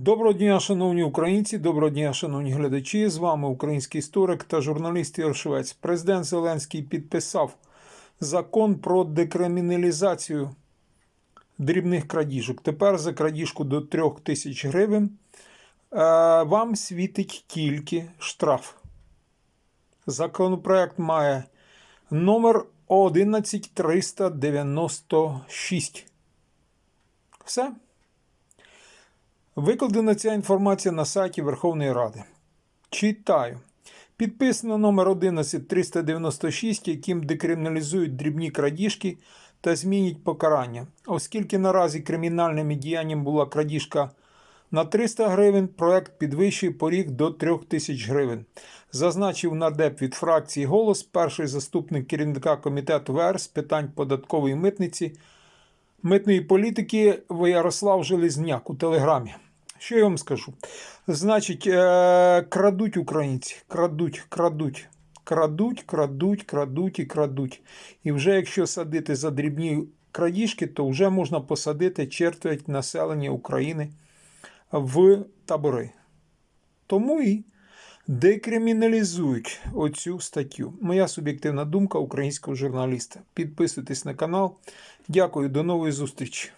Доброго дня, шановні українці, доброго дня, шановні глядачі. З вами український історик та журналіст Ігор Швець. Президент Зеленський підписав закон про декриміналізацію дрібних крадіжок. Тепер за крадіжку до 3 тисяч гривень е, вам світить тільки штраф. Законопроект має номер 11396. Все. Викладена ця інформація на сайті Верховної Ради. Читаю. Підписано номер 11396, яким декриміналізують дрібні крадіжки та змінять покарання. Оскільки наразі кримінальним діянням була крадіжка на 300 гривень, проект підвищує поріг до 3000 гривень. Зазначив нардеп від фракції Голос, перший заступник керівника комітету ВР з питань податкової митниці митної політики Ярослав Железняк у телеграмі. Що я вам скажу? Значить, е- крадуть українці, крадуть, крадуть, крадуть, крадуть, крадуть і крадуть. І вже якщо садити за дрібні крадіжки, то вже можна посадити четверть населення України в табори. Тому і декриміналізують оцю статтю. Моя суб'єктивна думка українського журналіста. Підписуйтесь на канал. Дякую, до нової зустрічі.